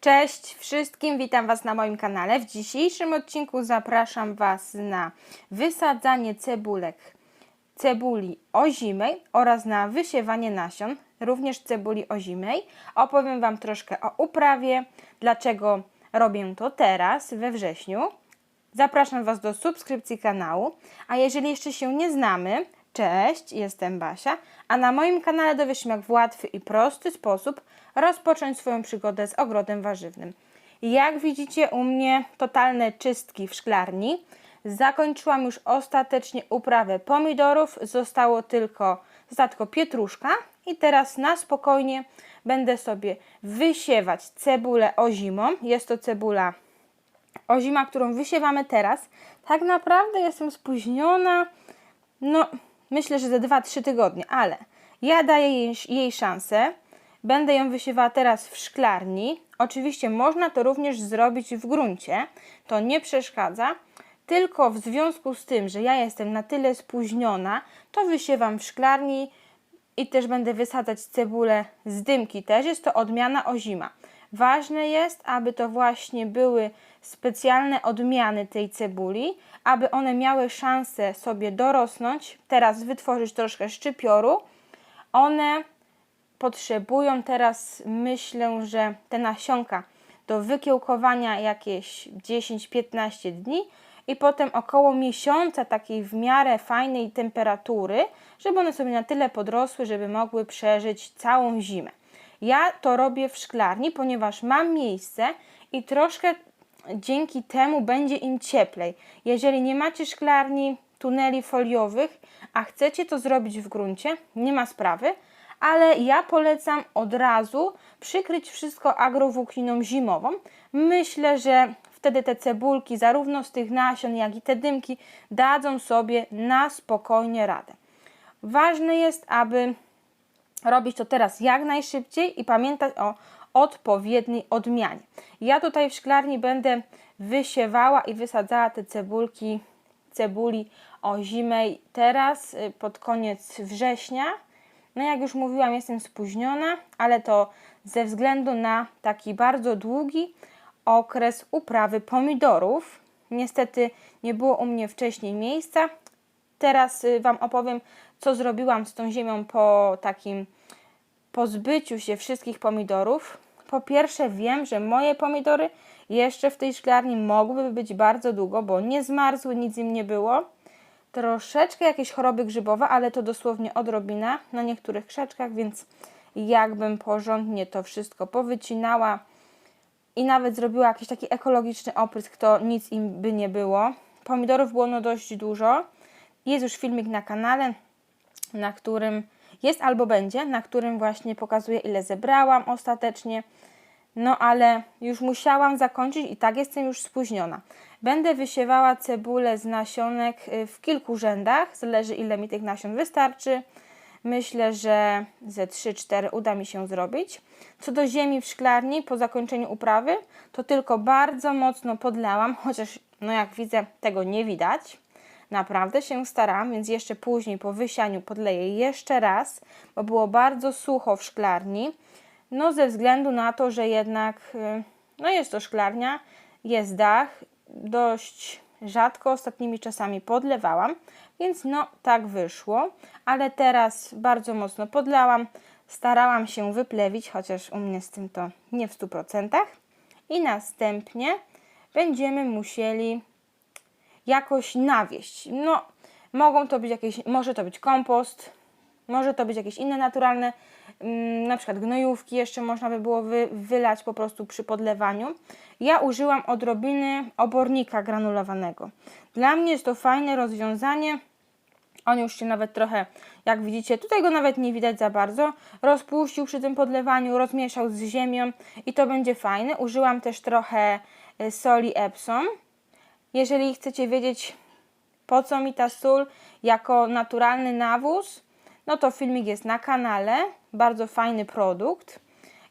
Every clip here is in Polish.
Cześć wszystkim, witam Was na moim kanale. W dzisiejszym odcinku zapraszam Was na wysadzanie cebulek, cebuli ozimej oraz na wysiewanie nasion, również cebuli ozimej. Opowiem Wam troszkę o uprawie, dlaczego robię to teraz, we wrześniu. Zapraszam Was do subskrypcji kanału, a jeżeli jeszcze się nie znamy, cześć, jestem Basia, a na moim kanale dowiesz się jak w łatwy i prosty sposób rozpocząć swoją przygodę z ogrodem warzywnym. Jak widzicie u mnie totalne czystki w szklarni. Zakończyłam już ostatecznie uprawę pomidorów, zostało tylko, została tylko pietruszka i teraz na spokojnie będę sobie wysiewać cebulę ozimą. Jest to cebula ozima, którą wysiewamy teraz. Tak naprawdę jestem spóźniona, no myślę, że za 2-3 tygodnie, ale ja daję jej, jej szansę. Będę ją wysiewała teraz w szklarni. Oczywiście można to również zrobić w gruncie, to nie przeszkadza. Tylko w związku z tym, że ja jestem na tyle spóźniona, to wysiewam w szklarni i też będę wysadzać cebulę z dymki. Też jest to odmiana ozima. Ważne jest, aby to właśnie były specjalne odmiany tej cebuli, aby one miały szansę sobie dorosnąć, teraz wytworzyć troszkę szczypioru. One potrzebują teraz, myślę, że te nasionka do wykiełkowania jakieś 10-15 dni i potem około miesiąca takiej w miarę fajnej temperatury, żeby one sobie na tyle podrosły, żeby mogły przeżyć całą zimę. Ja to robię w szklarni, ponieważ mam miejsce i troszkę dzięki temu będzie im cieplej. Jeżeli nie macie szklarni, tuneli foliowych, a chcecie to zrobić w gruncie, nie ma sprawy, ale ja polecam od razu przykryć wszystko agrowłókniną zimową. Myślę, że wtedy te cebulki, zarówno z tych nasion, jak i te dymki, dadzą sobie na spokojnie radę. Ważne jest, aby robić to teraz jak najszybciej i pamiętać o odpowiedniej odmianie. Ja tutaj w szklarni będę wysiewała i wysadzała te cebulki, cebuli ozimej teraz y, pod koniec września. No jak już mówiłam, jestem spóźniona, ale to ze względu na taki bardzo długi okres uprawy pomidorów. Niestety nie było u mnie wcześniej miejsca. Teraz y, Wam opowiem, co zrobiłam z tą ziemią po takim pozbyciu się wszystkich pomidorów. Po pierwsze, wiem, że moje pomidory jeszcze w tej szklarni mogłyby być bardzo długo, bo nie zmarzły, nic im nie było. Troszeczkę jakieś choroby grzybowe, ale to dosłownie odrobina na niektórych krzaczkach, więc jakbym porządnie to wszystko powycinała i nawet zrobiła jakiś taki ekologiczny oprysk, to nic im by nie było. Pomidorów było no dość dużo. Jest już filmik na kanale, na którym jest albo będzie, na którym właśnie pokazuję ile zebrałam ostatecznie. No ale już musiałam zakończyć i tak jestem już spóźniona. Będę wysiewała cebulę z nasionek y, w kilku rzędach, zależy ile mi tych nasion wystarczy. Myślę, że ze 3-4 uda mi się zrobić. Co do ziemi w szklarni po zakończeniu uprawy, to tylko bardzo mocno podlałam, chociaż no jak widzę tego nie widać. Naprawdę się staram, więc jeszcze później po wysianiu podleję jeszcze raz, bo było bardzo sucho w szklarni. No ze względu na to, że jednak y, no jest to szklarnia, jest dach, dość rzadko ostatnimi czasami podlewałam, więc no tak wyszło, ale teraz bardzo mocno podlałam, starałam się wyplewić, chociaż u mnie z tym to nie w 100%. I następnie będziemy musieli jakoś nawieść. No, mogą to być jakieś, może to być kompost, może to być jakieś inne naturalne, mm, na przykład gnojówki jeszcze można by było wy, wylać po prostu przy podlewaniu. Ja użyłam odrobiny obornika granulowanego. Dla mnie jest to fajne rozwiązanie. On już się nawet trochę, jak widzicie, tutaj go nawet nie widać za bardzo, rozpuścił przy tym podlewaniu, rozmieszał z ziemią i to będzie fajne. Użyłam też trochę e, soli Epsom. Jeżeli chcecie wiedzieć, po co mi ta sól jako naturalny nawóz, no to filmik jest na kanale. Bardzo fajny produkt.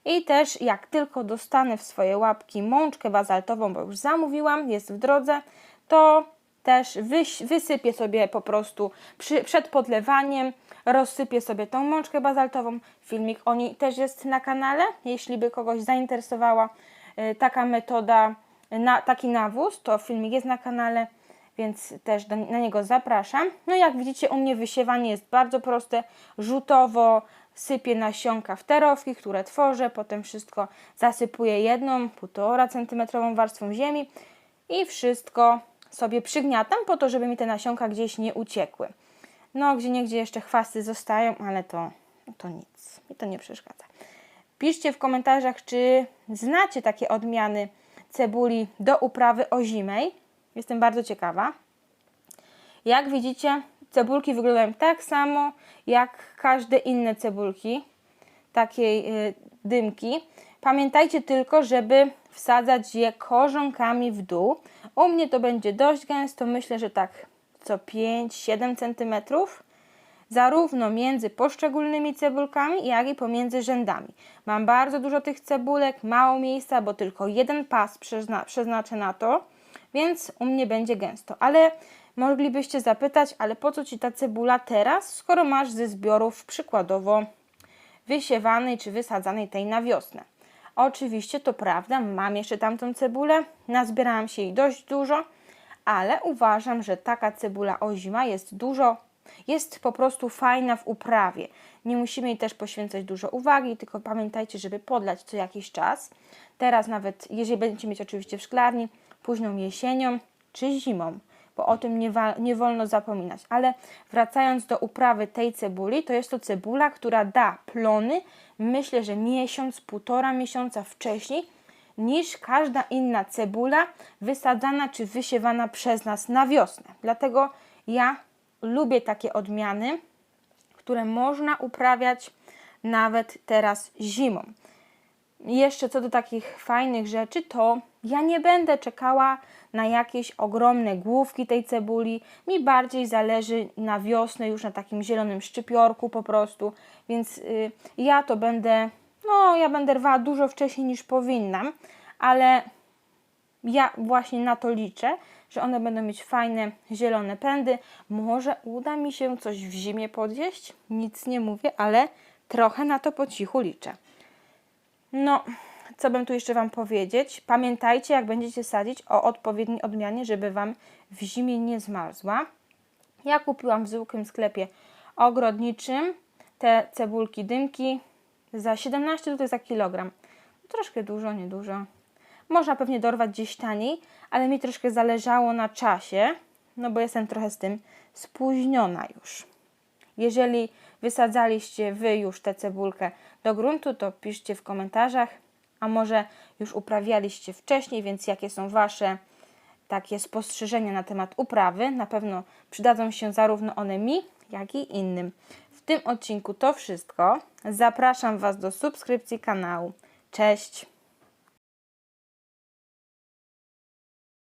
I też jak tylko dostanę w swoje łapki mączkę bazaltową, bo już zamówiłam, jest w drodze, to też wysypię sobie po prostu przy, przed podlewaniem, rozsypię sobie tą mączkę bazaltową. Filmik o niej też jest na kanale, jeśli by kogoś zainteresowała y, taka metoda, na, taki nawóz, to filmik jest na kanale, więc też do, na niego zapraszam. No jak widzicie u mnie wysiewanie jest bardzo proste, rzutowo, sypię nasionka w terowki, które tworzę, potem wszystko zasypuję jedną, 1,5 cm warstwą ziemi i wszystko sobie przygniatam po to, żeby mi te nasionka gdzieś nie uciekły. No, gdzie niegdzie jeszcze chwasty zostają, ale to, to nic, mi to nie przeszkadza. Piszcie w komentarzach, czy znacie takie odmiany cebuli do uprawy ozimej. Jestem bardzo ciekawa. Jak widzicie, cebulki wyglądają tak samo jak każde inne cebulki takiej y, dymki. Pamiętajcie tylko, żeby wsadzać je korzonkami w dół. U mnie to będzie dość gęsto, myślę, że tak co 5-7 cm, zarówno między poszczególnymi cebulkami, jak i pomiędzy rzędami. Mam bardzo dużo tych cebulek, mało miejsca, bo tylko jeden pas przezna przeznaczę na to, więc u mnie będzie gęsto. Ale moglibyście zapytać, ale po co Ci ta cebula teraz, skoro masz ze zbiorów przykładowo wysiewanej czy wysadzanej tej na wiosnę. Oczywiście to prawda, mam jeszcze tamtą cebulę, nazbierałam się jej dość dużo, ale uważam, że taka cebula ozima jest dużo, jest po prostu fajna w uprawie. Nie musimy jej też poświęcać dużo uwagi, tylko pamiętajcie, żeby podlać co jakiś czas. Teraz nawet, jeżeli będziecie mieć oczywiście w szklarni, późną jesienią czy zimą, bo o tym nie, nie wolno zapominać. Ale wracając do uprawy tej cebuli, to jest to cebula, która da plony, myślę, że miesiąc, półtora miesiąca wcześniej, niż każda inna cebula wysadzana czy wysiewana przez nas na wiosnę. Dlatego ja lubię takie odmiany, które można uprawiać nawet teraz zimą. Jeszcze co do takich fajnych rzeczy, to ja nie będę czekała na jakieś ogromne główki tej cebuli. Mi bardziej zależy na wiosnę, już na takim zielonym szczypiorku po prostu, więc y, ja to będę, no ja będę rwała dużo wcześniej niż powinnam, ale ja właśnie na to liczę, że one będą mieć fajne zielone pędy. Może uda mi się coś w zimie podjeść, nic nie mówię, ale trochę na to po cichu liczę. No, co bym tu jeszcze Wam powiedzieć? Pamiętajcie, jak będziecie sadzić o odpowiedniej odmianie, żeby Wam w zimie nie zmarzła. Ja kupiłam w zwykłym sklepie ogrodniczym te cebulki dymki za 17 zł za kilogram. Troszkę dużo, niedużo. Można pewnie dorwać gdzieś taniej, ale mi troszkę zależało na czasie, no bo jestem trochę z tym spóźniona już. Jeżeli wysadzaliście Wy już tę cebulkę do gruntu, to piszcie w komentarzach, a może już uprawialiście wcześniej, więc jakie są Wasze takie spostrzeżenia na temat uprawy. Na pewno przydadzą się zarówno one mi, jak i innym. W tym odcinku to wszystko. Zapraszam Was do subskrypcji kanału. Cześć!